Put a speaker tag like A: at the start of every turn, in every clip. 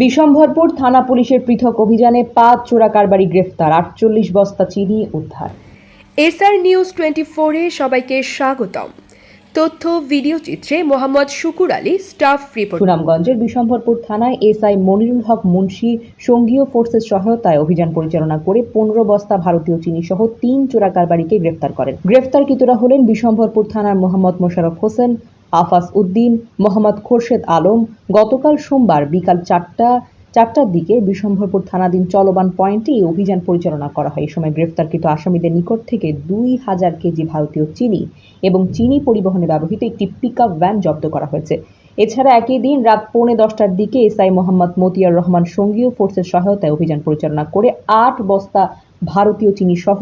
A: বিশম্ভরপুর থানা পুলিশের পৃথক অভিযানে পাঁচ চোরা কারবারি গ্রেফতার আটচল্লিশ বস্তা চিনি উদ্ধার।
B: এসআর নিউজ টোয়েন্টি ফোরে সবাইকে স্বাগতম। তথ্য ভিডিও চিত্রে মোহাম্মদ শুকুর আলী স্টাফ রিপোর্ট।
A: সুনামগঞ্জের বিশম্ভরপুর থানায় এসআই মনিরুল হক মুন্সি সঙ্গীয় ফোর্সের সহায়তায় অভিযান পরিচালনা করে পনেরো বস্তা ভারতীয় চিনি সহ তিন চোরা কারবারিকে গ্রেফতার করেন। গ্রেফতারকৃতরা হলেন বিশম্ভরপুর থানার মোহাম্মদ মোশাররফ হোসেন আফাস উদ্দিন, মোহাম্মদ খোরশেদ আলম গতকাল সোমবার বিকাল চারটা, চারটার দিকে বিশম্ভরপুর থানাধীন চলমান পয়েন্টে এই অভিযান পরিচালনা করা হয়। এই সময় গ্রেফতারকৃত আসামিদের নিকট থেকে দুই হাজার কেজি ভারতীয় চিনি এবং চিনি পরিবহনে ব্যবহৃত একটি পিকআপ ভ্যান জব্দ করা হয়েছে। এছাড়া একই দিন রাত পৌনে দশটার দিকে এসআই মোহাম্মদ মতিয়ার রহমান সঙ্গীয় ফোর্সের সহায়তায় অভিযান পরিচালনা করে আট বস্তা ভারতীয় চিনি সহ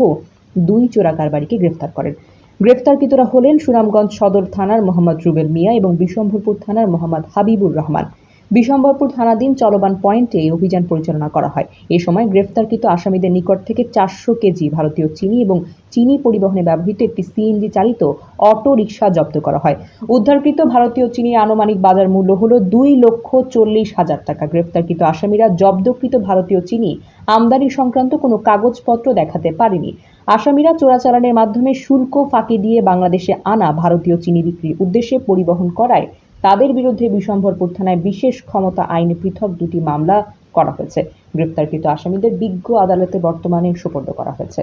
A: দুই চোরা কারবারিকে গ্রেফতার করেন। গ্রেফতারকৃতরা হলেন সুনামগঞ্জ সদর থানার মোহাম্মদ রুবেল মিয়া এবং বিশ্বম্ভরপুর থানার মোহাম্মদ হাবিবুর রহমান। বিশম্বরপুর থানাধীন চলমান পয়েন্টে অভিযান পরিচালনা করা হয়। এ সময় গ্রেফতারকৃত আসামিদের নিকট থেকে চারশো কেজি ভারতীয় চিনি এবং চিনি পরিবহনে ব্যবহৃত একটি সিএনজি চালিত অটো রিকশা জব্দ করা হয়। উদ্ধারকৃত ভারতীয় চিনির আনুমানিক বাজার মূল্য হল দুই লক্ষ চল্লিশ হাজার টাকা। গ্রেফতারকৃত আসামিরা জব্দকৃত ভারতীয় চিনি আমদানি সংক্রান্ত কোনো কাগজপত্র দেখাতে পারেনি। আসামিরা চোরাচালানের মাধ্যমে শুল্ক ফাঁকি দিয়ে বাংলাদেশে আনা ভারতীয় চিনি বিক্রির উদ্দেশ্যে পরিবহন করায় তাদের বিরুদ্ধে বিশম্ভরপুর থানায় বিশেষ ক্ষমতা আইনে পৃথক দুটি মামলা করা হয়েছে। গ্রেপ্তারকৃত আসামিদের বিজ্ঞ আদালতে বর্তমানে সোপর্দ করা হয়েছে।